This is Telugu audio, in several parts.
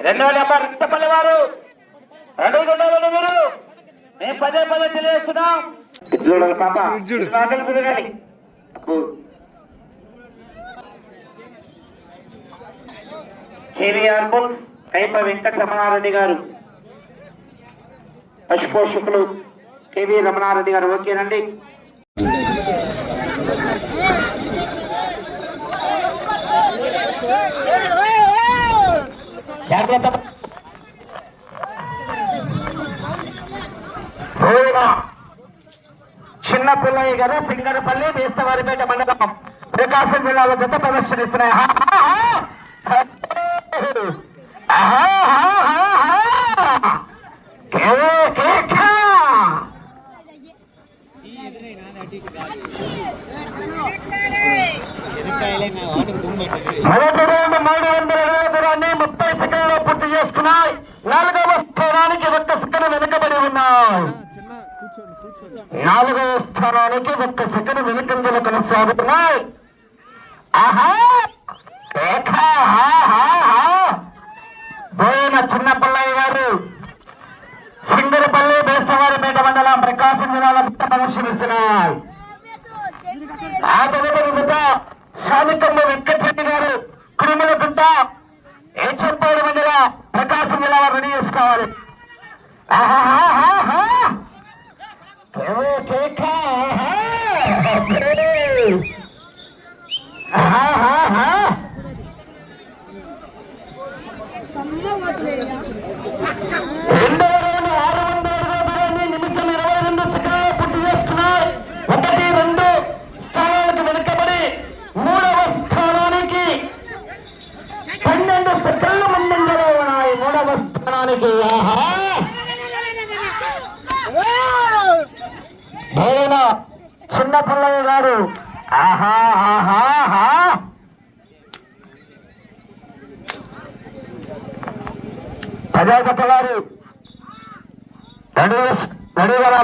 రెండో నెంబర్ రిట్టపల్లి వారు. రెండు గుండాలను మీరు. మేము పదే పదే తెలియజేస్తున్నాం. చూడాలి పాప. తిరగాలి. KVR bulls Kaipa Venkata Ramanareddy garu. పశుపోషకులు KV Ramanareddy గారు. ఓకేనండి. జాగ్రత్త పోయినా. చిన్న పిల్లయ్య గారు సింగరపల్లి బేస్తవారిపేట మండలం. ప్రకాశం జిల్లాలో జత ప్రదర్శనిస్తున్నాయి. మొదటి రౌండ్ మూడు వందల అడుగుల దూరాన్ని ముప్పై సెకండ్లో పూర్తి చేసుకున్నాయి. నాలుగవ స్థానానికి ఒక్క సెకండ్ వెనుకబడి ఉన్నాయి. నాలుగవ స్థానానికి ఒక్క సెకండ్ వెనుకంజలు కొనసాగుతున్నాయి. ఆహా! చిన్న పిల్లయ్య గారు సింగరపల్లి బేస్తవారిపేట మండలం ప్రకాశం జిల్లాలో ప్రదర్శనిస్తున్నాయి. ఆ తదుపరి జత శానికమ్మ వెంకటరెడ్డి గారు కురుమలగుంట ఏచంపాడు మండల ప్రకాశం జిల్లా రెడీ చేసుకోవాలి ఆహాహాహా. కేవో కేక, ఆహా. అబ్బే. ఆహాహాహా. రెండవ రౌండ్ ఆరు వందల అడుగుల దూరాన్ని నిమిషం ఇరవై రెండు సెకండ్లలో పూర్తి చేసుకున్నాయి ఒకటి రెండు స్థానాలకు వెనుకబడి మూడవ స్థానానికి పన్నెండు సెకండ్ల ముందంజలో ఉన్నాయి మూడవ స్థానానికి ఆహా! భోజన చిన్న పిల్లయ్య గారు ఆహా ఆహా ప్రజాపతి గారు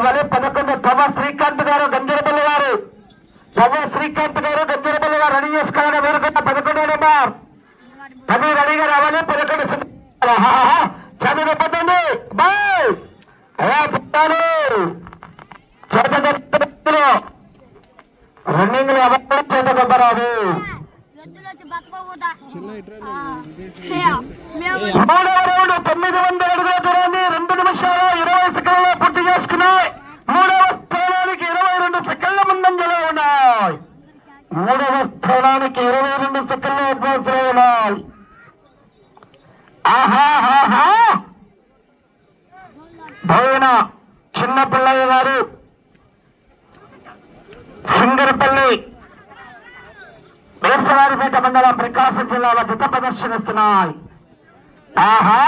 వారు పదకొండు తమ శ్రీకాంత్ గారు గంజరపల్లి గారు తమ శ్రీకాంత్ గారు గంజరపల్లి గారు రెడీ చేసుకోవాలని వేరుకున్న పదకొండు నెంబర్ పది రెడీగా రావాలి. పదకొండు సిద్ధ- బాయ్. అలా పుట్టాలి. చేత రన్నింగ్లో ఎవరు చేత దెబ్బ రాదు మూడవ రౌండ్ తొమ్మిది వందల అడుగుల దూరాన్ని రెండు నిమిషాల ఇరవై సెకండ్లో పూర్తి చేసుకున్నాయి. మూడవ స్థానానికి ఇరవై రెండు సెకండ్ల ముందంజలో ఉన్నాయి. మూడవ స్థానానికి ఇరవై రెండు సెకండ్ల అడ్వాన్స్లో ఉన్నాయి. ఆహాహాహా! చిన్న పిల్లయ్య గారు సింగరపల్లి వేసవారిపేట మండలం ప్రకాశం జిల్లాలో జత ప్రదర్శనిస్తున్నాయి ఆహా!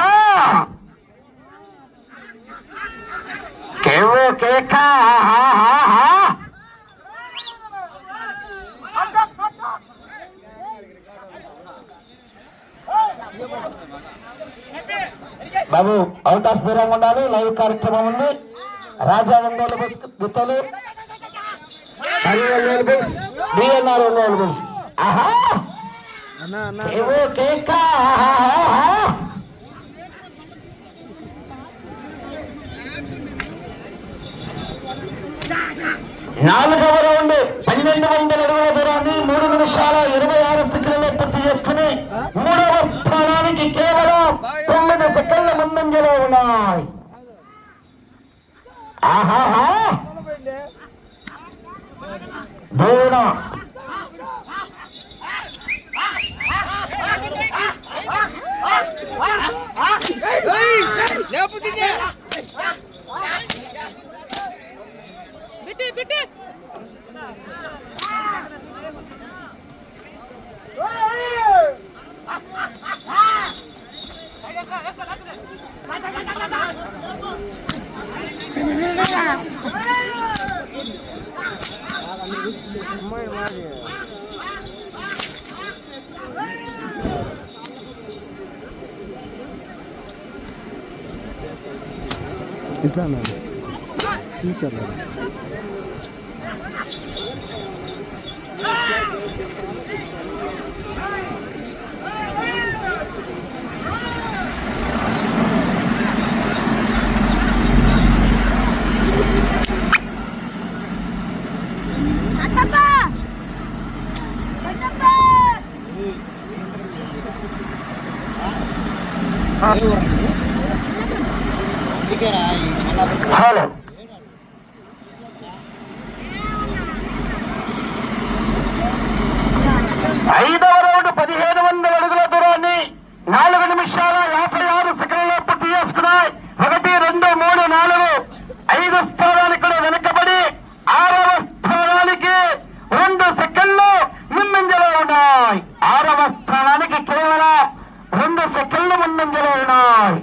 కేవో కేక ఆహా బాబు అవకాశ దూరంగా ఉండాలి లైవ్ కార్యక్రమం ఉంది. రాజా ఒంగోలు గుత్తలు ఆహా! కేక. నాలుగవ రౌండ్ పన్నెండు వందల అడుగుల దూరాన్ని మూడు నిమిషాల ఇరవై விட்டு விட்டு அம்மா மாதிரி ఇట్లా అన్నది తీసారు హలో ఐదవ రౌండ్ పదిహేను వందల అడుగుల దూరాన్ని నాలుగు నిమిషాల యాభై ఆరు సెకండ్లో పూర్తి చేసుకున్నాయి ఒకటి రెండు మూడు నాలుగు ఐదు స్థానానికి కూడా వెనుకబడి ఆరవ స్థానానికి రెండు సెకండ్లు ముందంజలో ఉన్నాయి ఆరవ స్థానానికి కేవలం రెండు సెకండ్లు ముందంజలో ఉన్నాయి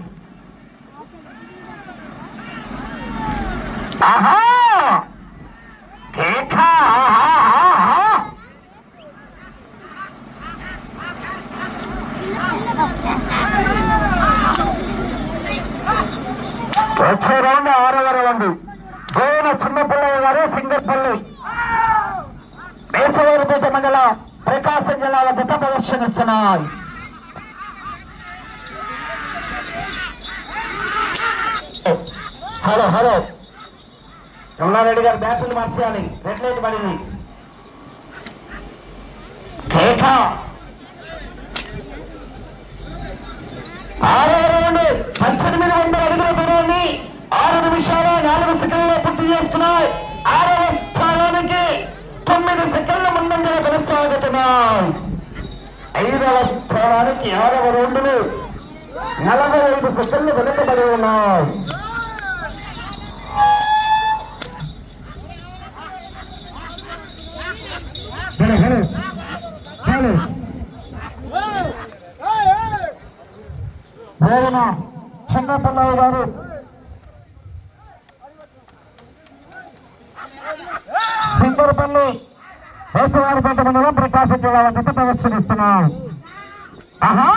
ఆహా కేక ఆహా ఆహా వచ్చే రౌండ్ ఆరవ రౌండ్ గోన చిన్నపిల్లయ్య గారు సింగర్పల్లి. వేసవేరుపేట మండలం ప్రకాశం జిల్లాల జత ప్రదర్శనిస్తున్నాయి. Hello hello. రమణారెడ్డి గారు బ్యాటరీలు మార్చేయాలి. రెడ్ లైట్ పడింది. కేక ఆరో రౌండ్ పద్దెనిమిది వందల అడుగుల దూరాన్ని ఆరు నిమిషాల నాలుగు సెకండ్లో పూర్తి చేసుకున్నాయి ఆరవ స్థానానికి తొమ్మిది సెకండ్ల ముందంజల కొనసాగుతున్నాయి. ఐదవ స్థానానికి ఆరవ రౌండ్లు నలభై ఐదు సెకండ్లు వెనుకబడి ఉన్నాయి. హలో హలో హలో భోజన చిన్నపిల్లయ్య గారు. సింగరపల్లి వేసవారిపేట మండలం ప్రకాశం జిల్లా వద్ద ప్రదర్శనిస్తున్నాం. ఆహా!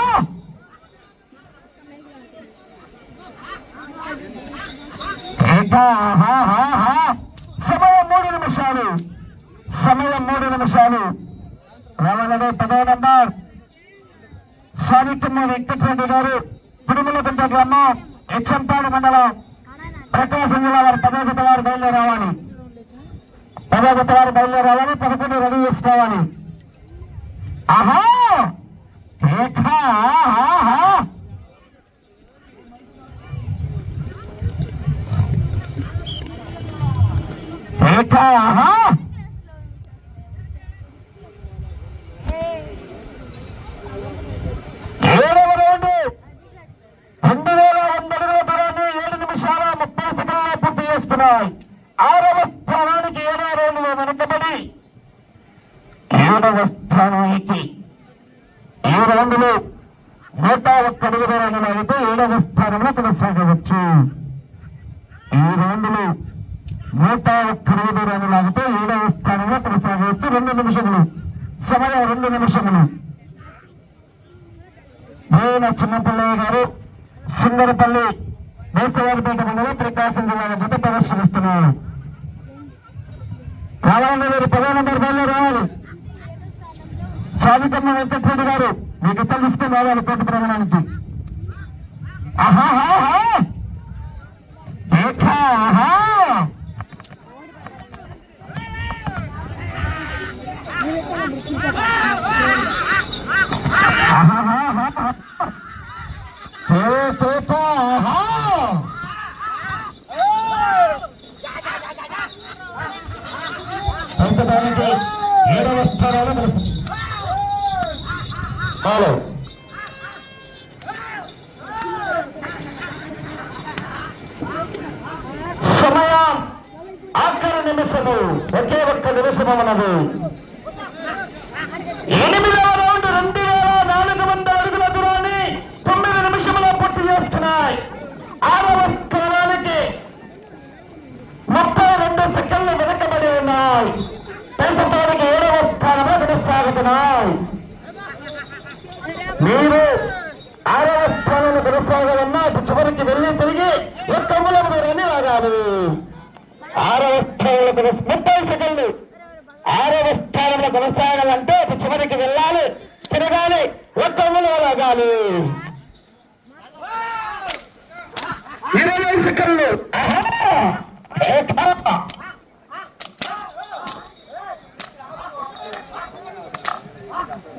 సమయం మూడు నిమిషాలు. సమయం మూడు నిమిషాలు. రావాలనే పదో నంబర్. సావిత్రమ్మ వెంకటరెడ్డి గారు. కుడుములకుంట గ్రామం హెచ్చంపాడు మండలం ప్రకాశం జిల్లా వారు పదో జత వారు బయలుదేరి రావాలి పదో జత వారు బయలుదేరి రావాలి పదకొండు రెడీ చేసుకోవాలి. ఆహా! ఏక, ఆహా. ఆహా. పూర్తి ఆరవ స్థానానికి ఏడవ రౌండ్లో వెనుకబడి ఏడవ స్థానానికి ఈ రౌండ్లో నూట ఒక్క అడుగు దూరాన్ని లాగితే ఏడవ స్థానంలో కొనసాగవచ్చు. ఈ రౌండ్లో నూట ఒక్క అడుగు దూరాన్ని లాగితే ఏడవ స్థానంలో కొనసాగవచ్చు. రెండు నిమిషములు. సమయం రెండు నిమిషములు. నేను చిన్నపల్లయ్య గారు సింగరపల్లి వేసవారిపేట మండలం ప్రకాశం జిల్లాలో జత ప్రదర్శనిస్తున్నారు రావాలంటే మీరు పదో నంబర్ బయలు రావాలి సావికమ్మ వెంకటరెడ్డి గారు మీకు తెలుసుకుని రావాలి కోట ప్రమాణానికి ఆహాహాహా! ఆహా! ఆహా! ప్రస్తుతానికి ఏడవ స్థానంలో నిలుస్తుంది. హలో సమయం ఆఖరి నిమిషము. ఒకే ఒక్క నిమిషము ఉన్నది. ఎనిమిదవ రౌండ్ రెండు వేల నాలుగు వందల అడుగుల దూరాన్ని తొమ్మిది నిమిషంలో పూర్తి చేస్తున్నాయి. ఆరవ మీరు ఆరవ స్థానంలో కొనసాగాలన్నా అటు చివరికి వెళ్ళి తిరిగి ఒక్క మూలం దూరాన్ని లాగాలి. ఆరవ స్థానంలో కొనస ముప్పై సెకండ్లు ఆరవ స్థానంలో కొనసాగాలంటే అటు చివరికి వెళ్ళాలి తిరగాలి ఒక్క మూలం లాగాలి. ఇరవై సెకండ్లు.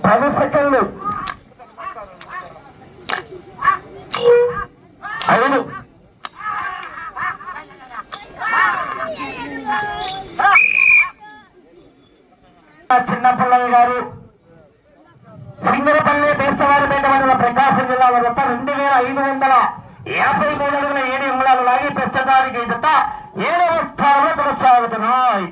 పది సెకండ్లు. చిన్నపిల్లయ్య గారు సింగరపల్లి బేస్తవారిపేట మండల ప్రకాశం జిల్లా వద్ద రెండు వేల ఐదు వందల యాభై మూడు అడుగుల ఏడు అంగుళాలు లాగి ప్రస్తుతానికి జత ఏడవ స్థానంలో కొనసాగుతున్నాయి.